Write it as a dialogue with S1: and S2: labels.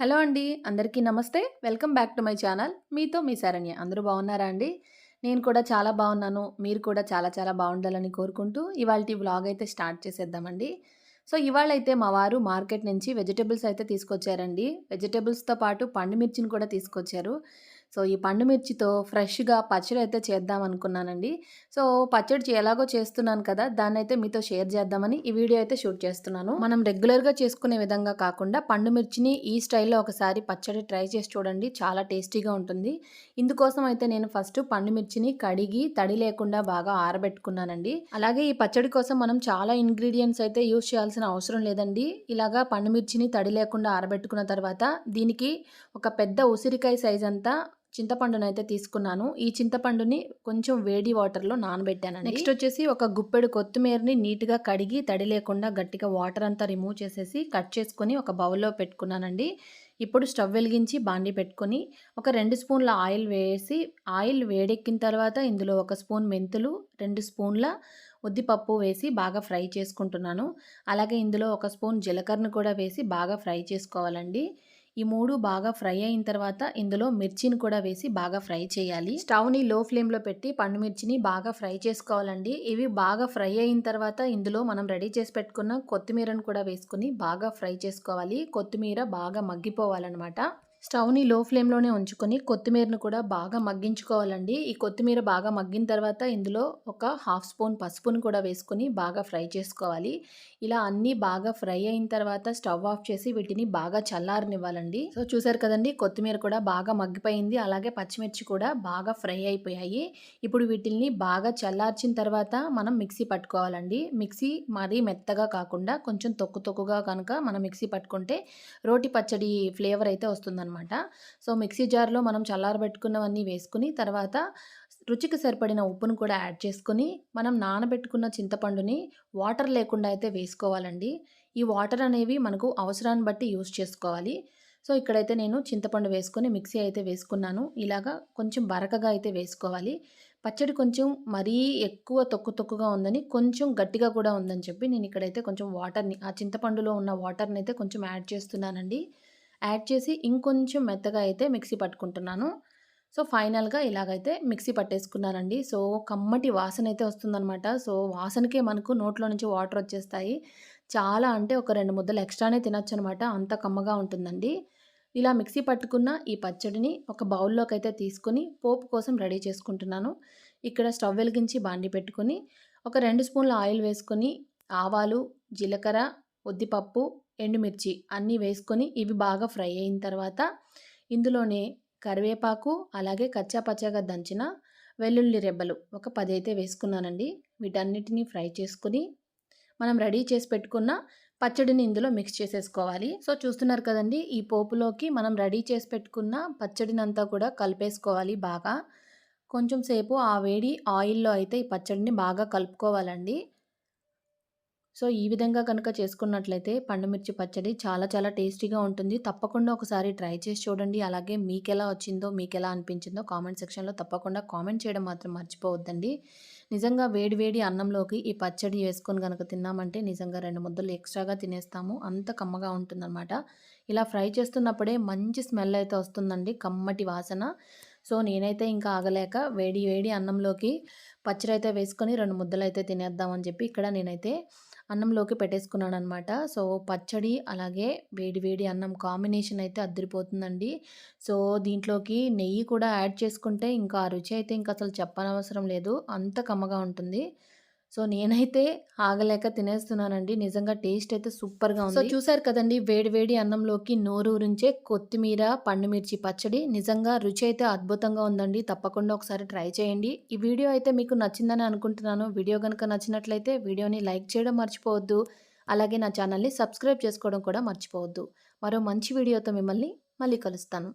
S1: Hello అండి అందరికీ నమస్తే. Welcome back to my channel. మీతో మీ శరణ్య. అందరూ బాగున్నారా అండి? నేను కూడా చాలా బాగున్నాను. మీరు కూడా చాలా చాలా బాగుండాలని కోరుకుంటూ ఇవాళ వ్లాగ్ అయితే స్టార్ట్ చేసేద్దామండి. సో ఇవాళ అయితే మా వారు మార్కెట్ నుంచి వెజిటేబుల్స్ అయితే తీసుకొచ్చారండి. వెజిటేబుల్స్తో పాటు పండు మిర్చిని కూడా తీసుకొచ్చారు. సో ఈ పండు మిర్చితో ఫ్రెష్గా పచ్చడి అయితే చేద్దాం అనుకున్నానండి. సో పచ్చడి ఎలాగో చేస్తున్నాను కదా దాన్ని అయితే మీతో షేర్ చేద్దామని ఈ వీడియో అయితే షూట్ చేస్తున్నాను. మనం రెగ్యులర్గా చేసుకునే విధంగా కాకుండా పండు మిర్చిని ఈ స్టైల్లో ఒకసారి పచ్చడి ట్రై చేసి చూడండి చాలా టేస్టీగా ఉంటుంది. ఇందుకోసం అయితే నేను ఫస్ట్ పండు మిర్చిని కడిగి తడి లేకుండా బాగా ఆరబెట్టుకున్నానండి. అలాగే ఈ పచ్చడి కోసం మనం చాలా ఇంగ్రీడియంట్స్ అయితే యూజ్ చేయాల్సిన అవసరం లేదండి. ఇలాగా పండు మిర్చిని తడి లేకుండా ఆరబెట్టుకున్న తర్వాత దీనికి ఒక పెద్ద ఉసిరికాయ సైజ్ అంతా చింతపండును అయితే తీసుకున్నాను. ఈ చింతపండుని కొంచెం వేడి వాటర్లో నానబెట్టాను నెక్స్ట్ వచ్చేసి ఒక గుప్పెడు కొత్తిమీరని నీట్గా కడిగి తడి లేకుండా గట్టిగా వాటర్ అంతా రిమూవ్ చేసేసి కట్ చేసుకొని ఒక బౌల్లో పెట్టుకున్నానండి. ఇప్పుడు స్టవ్ వెలిగించి బాండి పెట్టుకొని ఒక రెండు స్పూన్ల ఆయిల్ వేసి ఆయిల్ వేడెక్కిన తర్వాత ఇందులో ఒక స్పూన్ మెంతులు రెండు స్పూన్ల ఉద్దిపప్పు వేసి బాగా ఫ్రై చేసుకుంటున్నాను. అలాగే ఇందులో ఒక స్పూన్ జీలకర్రను కూడా వేసి బాగా ఫ్రై చేసుకోవాలండి. ఈ మూడు బాగా ఫ్రై అయిన తర్వాత ఇందులో మిర్చిని కూడా వేసి బాగా ఫ్రై చేయాలి. స్టవ్ని లో ఫ్లేమ్లో పెట్టి పండు మిర్చిని బాగా ఫ్రై చేసుకోవాలండి. ఇవి బాగా ఫ్రై అయిన తర్వాత ఇందులో మనం రెడీ చేసి పెట్టుకున్న కొత్తిమీరను కూడా వేసుకుని బాగా ఫ్రై చేసుకోవాలి. కొత్తిమీర బాగా మగ్గిపోవాలన్నమాట. స్టవ్ని లో ఫ్లేమ్లోనే ఉంచుకొని కొత్తిమీరను కూడా బాగా మగ్గించుకోవాలండి. ఈ కొత్తిమీర బాగా మగ్గిన తర్వాత ఇందులో ఒక హాఫ్ స్పూన్ పసుపును కూడా వేసుకొని బాగా ఫ్రై చేసుకోవాలి. ఇలా అన్నీ బాగా ఫ్రై అయిన తర్వాత స్టవ్ ఆఫ్ చేసి వీటిని బాగా చల్లారనివ్వాలండి. సో చూసారు కదండి కొత్తిమీర కూడా బాగా మగ్గిపోయింది. అలాగే పచ్చిమిర్చి కూడా బాగా ఫ్రై అయిపోయాయి. ఇప్పుడు వీటిని బాగా చల్లార్చిన తర్వాత మనం మిక్సీ పట్టుకోవాలండి. మిక్సీ మరీ మెత్తగా కాకుండా కొంచెం తొక్కు తొక్కుగా కనుక మనం మిక్సీ పట్టుకుంటే రోటి పచ్చడి ఫ్లేవర్ అయితే వస్తుంది అనమాట. సో మిక్సీ జార్లో మనం చల్లారబెట్టుకున్నవన్నీ వేసుకుని తర్వాత రుచికి సరిపడిన ఉప్పును కూడా యాడ్ చేసుకుని మనం నానబెట్టుకున్న చింతపండుని వాటర్ లేకుండా అయితే వేసుకోవాలండి. ఈ వాటర్ అనేవి మనకు అవసరాన్ని బట్టి యూస్ చేసుకోవాలి. సో ఇక్కడైతే నేను చింతపండు వేసుకొని మిక్సీ అయితే వేసుకున్నాను. ఇలాగా కొంచెం బరకగా అయితే వేసుకోవాలి. పచ్చడి కొంచెం మరీ ఎక్కువ తొక్కు తొక్కుగా ఉందని కొంచెం గట్టిగా కూడా ఉందని చెప్పి నేను ఇక్కడైతే కొంచెం వాటర్ని ఆ చింతపండులో ఉన్న వాటర్ని అయితే కొంచెం యాడ్ చేస్తున్నానండి. యాడ్ చేసి ఇంకొంచెం మెత్తగా అయితే మిక్సీ పట్టుకుంటున్నాను. సో ఫైనల్గా ఇలాగైతే మిక్సీ పట్టేసుకున్నానండి సో కమ్మటి వాసన అయితే వస్తుందనమాట సో వాసనకే మనకు నోట్లో నుంచి వాటర్ వచ్చేస్తాయి. చాలా అంటే ఒక రెండు ముద్దలు ఎక్స్ట్రానే తినచ్చు అనమాట అంత కమ్మగా ఉంటుందండి. ఇలా మిక్సీ పట్టుకున్న ఈ పచ్చడిని ఒక బౌల్లోకి అయితే తీసుకొని పోపు కోసం రెడీ చేసుకుంటున్నాను. ఇక్కడ స్టవ్ వెలిగించి బాండి పెట్టుకొని ఒక రెండు స్పూన్ల ఆయిల్ వేసుకొని ఆవాలు జీలకర్ర ఉద్దిపప్పు ఎండుమిర్చి అన్నీ వేసుకొని ఇవి బాగా ఫ్రై అయిన తర్వాత ఇందులోనే కరివేపాకు అలాగే కచ్చా పచ్చాగా దంచిన వెల్లుల్లి రెబ్బలు ఒక పది అయితే వేసుకున్నానండి. వీటన్నిటిని ఫ్రై చేసుకుని మనం రెడీ చేసి పెట్టుకున్న పచ్చడిని ఇందులో మిక్స్ చేసేసుకోవాలి. సో చూస్తున్నారు కదండి ఈ పోపులోకి మనం రెడీ చేసి పెట్టుకున్న పచ్చడిని అంతా కూడా కలిపేసుకోవాలి బాగా. కొంచెం సేపు ఆ వేడి ఆయిల్లో అయితే ఈ పచ్చడిని బాగా కలుపుకోవాలండి. సో ఈ విధంగా కనుక చేసుకున్నట్లయితే పండుమిర్చి పచ్చడి చాలా చాలా టేస్టీగా ఉంటుంది. తప్పకుండా ఒకసారి ట్రై చేసి చూడండి. అలాగే మీకు ఎలా వచ్చిందో మీకు ఎలా అనిపించిందో కామెంట్ సెక్షన్లో తప్పకుండా కామెంట్ చేయడం మాత్రం మర్చిపోవద్దండి. నిజంగా వేడి వేడి అన్నంలోకి ఈ పచ్చడి వేసుకొని కనుక తిన్నామంటే నిజంగా రెండు ముద్దలు ఎక్స్ట్రాగా తినేస్తాము. అంత కమ్మగా ఉంటుందన్నమాట. ఇలా ఫ్రై చేస్తున్నప్పుడే మంచి స్మెల్ అయితే వస్తుందండి. కమ్మటి వాసన. సో నేనైతే ఇంకా ఆగలేక వేడి వేడి అన్నంలోకి పచ్చడి అయితే వేసుకొని రెండు ముద్దలు అయితే తినేద్దామని చెప్పి ఇక్కడ నేనైతే అన్నంలోకి పెట్టేసుకున్నాను అనమాట సో పచ్చడి అలాగే వేడి వేడి అన్నం కాంబినేషన్ అయితే అద్దరిపోతుందండి. సో దీంట్లోకి నెయ్యి కూడా యాడ్ చేసుకుంటే ఇంకా ఆ రుచి అయితే ఇంకా అసలు చెప్పనవసరం లేదు. అంత కమ్మగా ఉంటుంది. సో నేనైతే ఆగలేక తినేస్తున్నానండి. నిజంగా టేస్ట్ అయితే సూపర్గా ఉంది. సో చూసారు కదండి వేడి వేడి అన్నంలోకి నోరు ఉరించే కొత్తిమీర పండుమిర్చి పచ్చడి నిజంగా రుచి అయితే అద్భుతంగా ఉందండి. తప్పకుండా ఒకసారి ట్రై చేయండి. ఈ వీడియో అయితే మీకు నచ్చిందని అనుకుంటున్నాను. వీడియో కనుక నచ్చినట్లయితే వీడియోని లైక్ చేయడం మర్చిపోవద్దు. అలాగే నా ఛానల్ని సబ్స్క్రైబ్ చేసుకోవడం కూడా మర్చిపోవద్దు. మరో మంచి వీడియోతో మిమ్మల్ని మళ్ళీ కలుస్తాను.